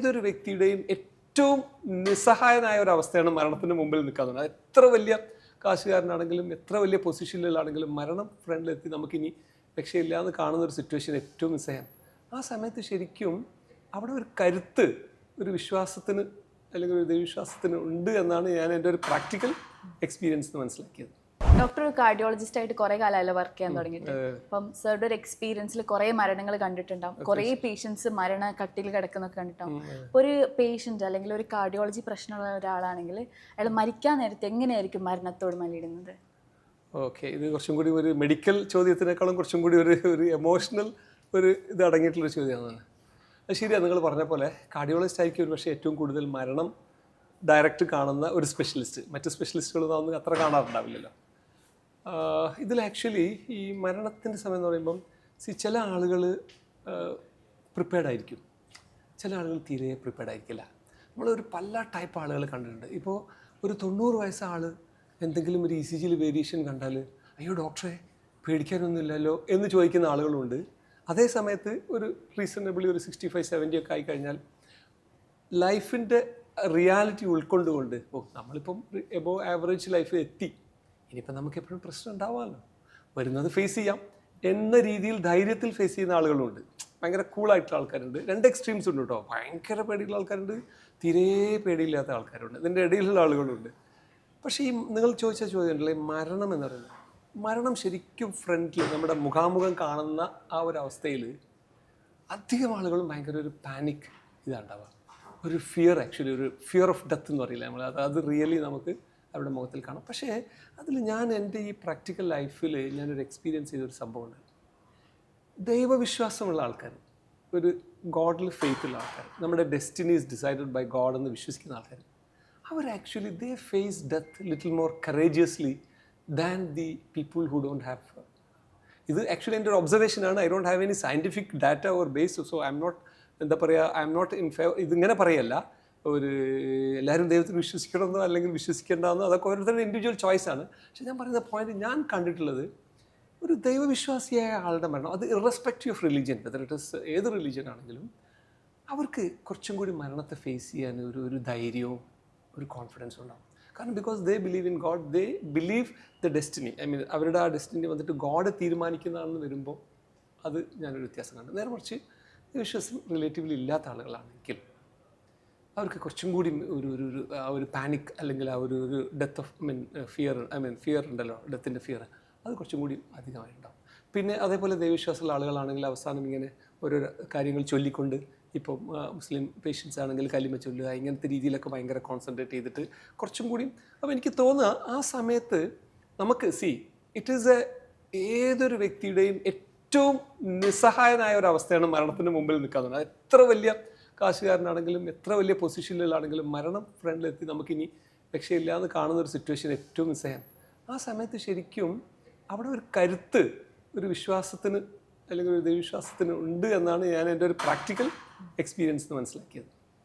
ഏതൊരു വ്യക്തിയുടെയും ഏറ്റവും നിസ്സഹായനായ ഒരു അവസ്ഥയാണ് മരണത്തിന് മുമ്പിൽ നിൽക്കുന്നത് എത്ര വലിയ കാശുകാരനാണെങ്കിലും എത്ര വലിയ പൊസിഷനിലാണെങ്കിലും മരണം ഫ്രണ്ടിലെത്തി നമുക്കിനി രക്ഷയില്ല എന്ന് കാണുന്ന ഒരു സിറ്റുവേഷൻ ഏറ്റവും നിസ്സഹായം. ആ സമയത്ത് ശരിക്കും അവിടെ ഒരു കരുത്ത് ഒരു വിശ്വാസത്തിന് അല്ലെങ്കിൽ ഒരു ദൈവവിശ്വാസത്തിന് ഉണ്ട് എന്നാണ് ഞാൻ എന്റെ ഒരു പ്രാക്ടിക്കൽ എക്സ്പീരിയൻസ് മനസ്സിലാക്കിയത്. ഡോക്ടർ ഒരു കാർഡിയോളജിസ്റ്റ് ആയിട്ട് കുറെ കാലമല്ല വർക്ക് ചെയ്യാൻ തുടങ്ങിയിട്ട്. അപ്പം സാറുടെ ഒരു എക്സ്പീരിയൻസിൽ കുറെ മരണങ്ങൾ കണ്ടിട്ടുണ്ടാവും. കുറെ പേഷ്യൻസ് മരണ കട്ടിൽ കിടക്കുന്നൊക്കെ കണ്ടിട്ടുണ്ടാവും. ഒരു പേഷ്യന്റ് അല്ലെങ്കിൽ ഒരു കാർഡിയോളജി പ്രശ്നമുള്ള ഒരാളാണെങ്കിൽ അയാൾ മരിക്കാൻ നേരത്തെ എങ്ങനെയായിരിക്കും മരണത്തോട് മല്ലിടുന്നത് ഓക്കെ ഇത് കുറച്ചും കൂടി ഒരു മെഡിക്കൽ ചോദ്യത്തിനേക്കാളും കുറച്ചും കൂടി ഒരു ഒരു എമോഷണൽ ഒരു ഇത് അടങ്ങിയിട്ടുള്ളൊരു ചോദ്യമാണ്. അത് ശരിയാണ് നിങ്ങൾ പറഞ്ഞ പോലെ കാർഡിയോളജിസ്റ്റ് ആയിരിക്കും ഒരു പക്ഷേ ഏറ്റവും കൂടുതൽ മരണം ഡയറക്റ്റ് കാണുന്ന ഒരു സ്പെഷ്യലിസ്റ്റ് മറ്റ് സ്പെഷ്യലിസ്റ്റുകളൊന്നും അത്ര കാണാറുണ്ടാവില്ലല്ലോ. ഇതിൽ ആക്ച്വലി ഈ മരണത്തിന്റെ സമയം എന്ന് പറയുമ്പം സി ചില ആളുകൾ പ്രിപ്പയർഡ് ആയിരിക്കും. ചില ആളുകൾ തീരെ പ്രിപ്പയർഡ് ആയിരിക്കില്ല. നമ്മളൊരു പല ടൈപ്പ് ആളുകൾ കണ്ടിട്ടുണ്ട്. ഇപ്പോൾ ഒരു തൊണ്ണൂറ് വയസ്സ ആൾ എന്തെങ്കിലും ഒരു ഇ സി ജിയിൽ വേരിയേഷൻ കണ്ടാൽ അയ്യോ ഡോക്ടറെ പേടിക്കാനൊന്നുമില്ലല്ലോ എന്ന് ചോദിക്കുന്ന ആളുകളുണ്ട്. അതേ സമയത്ത് ഒരു റീസണബിളി ഒരു സിക്സ്റ്റി ഫൈവ് സെവന്റി ഒക്കെ ആയി കഴിഞ്ഞാൽ ലൈഫിന്റെ റിയാലിറ്റി ഉൾക്കൊണ്ടുകൊണ്ട് ഓ നമ്മളിപ്പം എബോ ആവറേജ് ലൈഫ് എത്തി. ഇനിയിപ്പം നമുക്ക് എപ്പോഴും പ്രശ്നം ഉണ്ടാവാമല്ലോ. വരുന്നത് ഫേസ് ചെയ്യാം. എന്ന രീതിയിൽ ധൈര്യത്തിൽ ഫേസ് ചെയ്യുന്ന ആളുകളുണ്ട്. ഭയങ്കര കൂളായിട്ടുള്ള ആൾക്കാരുണ്ട്. രണ്ട് എക്സ്ട്രീംസ് ഉണ്ട് കേട്ടോ. ഭയങ്കര പേടിയുള്ള ആൾക്കാരുണ്ട്. തീരെ പേടിയില്ലാത്ത ആൾക്കാരുണ്ട്. ഇതിന്റെ ഇടയിലുള്ള ആളുകളുണ്ട്. പക്ഷേ ഈ നിങ്ങൾ ചോദിച്ച ചോദ്യം ഉണ്ടല്ലോ മരണം എന്ന് പറയുന്നത്. മരണം ശരിക്കും ഫ്രണ്ടിൽ നമ്മുടെ മുഖാമുഖം കാണുന്ന ആ ഒരു അവസ്ഥയിൽ അധികം ആളുകളും ഭയങ്കര ഒരു പാനിക് ഇതാണ്ടാവുക ഒരു ഫിയർ ആക്ച്വലി ഒരു ഫിയർ ഓഫ് ഡെത്ത് എന്ന് പറയില്ല നമ്മൾ. അത് അത് റിയലി നമുക്ക് അവരുടെ മുഖത്തിൽ കാണാം. പക്ഷേ അതിൽ ഞാൻ എന്റെ ഈ പ്രാക്ടിക്കൽ ലൈഫിൽ ഞാനൊരു എക്സ്പീരിയൻസ് ചെയ്തൊരു സംഭവമാണ് ദൈവവിശ്വാസമുള്ള ആൾക്കാർ ഒരു ഗോഡിൽ ഫെയ്ത്ത് ഉള്ള ആൾക്കാർ നമ്മുടെ destiny is decided by God എന്ന് വിശ്വസിക്കുന്ന ആൾക്കാർ അവർ actually they face death little more courageously than the people who don't have ഇത് ആക്ച്വലി എന്റെ ഒരു ഒബ്സർവേഷൻ ആണ്. I don't have any scientific data or base. So I'm not എന്താ പറയുക I'm not in favour ഇതിങ്ങനെ പറയല്ല. ഒരു എല്ലാവരും ദൈവത്തിൽ വിശ്വസിക്കണമെന്നോ അല്ലെങ്കിൽ വിശ്വസിക്കേണ്ടെന്നോ അതൊക്കെ ഓരോരുത്തരുടെ ഇൻഡിവിജ്വൽ ചോയ്സ് ആണ്. പക്ഷെ ഞാൻ പറയുന്ന പോയിന്റ് ഞാൻ കണ്ടിട്ടുള്ളത് ഒരു ദൈവവിശ്വാസിയായ ആളുടെ മരണം. അത് irrespective of religion whether it is ഏത് റിലീജിയൻ ആണെങ്കിലും അവർക്ക് കുറച്ചും കൂടി മരണത്തെ ഫേസ് ചെയ്യാൻ ഒരു ഒരു ധൈര്യവും ഒരു കോൺഫിഡൻസും ഉണ്ടാവും. കാരണം because they believe in God they believe the destiny I mean അവരുടെ ആ ഡെസ്റ്റിനി വന്നിട്ട് ഗോഡ് തീരുമാനിക്കുന്നതാണെന്ന് വരുമ്പോൾ അത് ഞാനൊരു വ്യത്യാസം കണ്ടു. നേരെ കുറച്ച് വിശ്വാസം റിലേറ്റീവ്ലി ഇല്ലാത്ത ആളുകളാണെങ്കിൽ അവർക്ക് കുറച്ചും കൂടി ഒരു ഒരു ഒരു ആ ഒരു പാനിക് അല്ലെങ്കിൽ ആ ഒരു ഒരു death of mean fear I mean fear ഉണ്ടല്ലോ ഡെത്തിന്റെ ഫിയർ അത് കുറച്ചും കൂടി അധികമായിട്ടുണ്ടാവും. പിന്നെ അതേപോലെ ദൈവവിശ്വാസമുള്ള ആളുകളാണെങ്കിൽ അവസാനം ഇങ്ങനെ ഓരോ കാര്യങ്ങൾ ചൊല്ലിക്കൊണ്ട് ഇപ്പം മുസ്ലിം പേഷ്യൻസ് ആണെങ്കിൽ കലിമ ചൊല്ലുക ഇങ്ങനത്തെ രീതിയിലൊക്കെ ഭയങ്കര കോൺസെൻട്രേറ്റ് ചെയ്തിട്ട് കുറച്ചും കൂടി അപ്പോൾ എനിക്ക് തോന്നുക ആ സമയത്ത് നമുക്ക് സി ഇറ്റ് ഈസ് എ ഏതൊരു വ്യക്തിയുടെയും ഏറ്റവും നിസ്സഹായനായ ഒരു അവസ്ഥയാണ് മരണത്തിന് മുമ്പിൽ നിൽക്കുന്നത് എത്ര വലിയ കാശുകാരനാണെങ്കിലും എത്ര വലിയ പൊസിഷനിലാണെങ്കിലും മരണം ഫ്രണ്ടിലെത്തി നമുക്കിനി രക്ഷയില്ല എന്ന് കാണുന്ന ഒരു സിറ്റുവേഷൻ ഏറ്റവും നിസ്സഹായം. ആ സമയത്ത് ശരിക്കും അവിടെ ഒരു കരുത്ത് ഒരു വിശ്വാസത്തിന് അല്ലെങ്കിൽ ഒരു ദൈവവിശ്വാസത്തിന് ഉണ്ട് എന്നാണ് ഞാൻ എന്റെ ഒരു പ്രാക്ടിക്കൽ എക്സ്പീരിയൻസ് മനസ്സിലാക്കിയത്.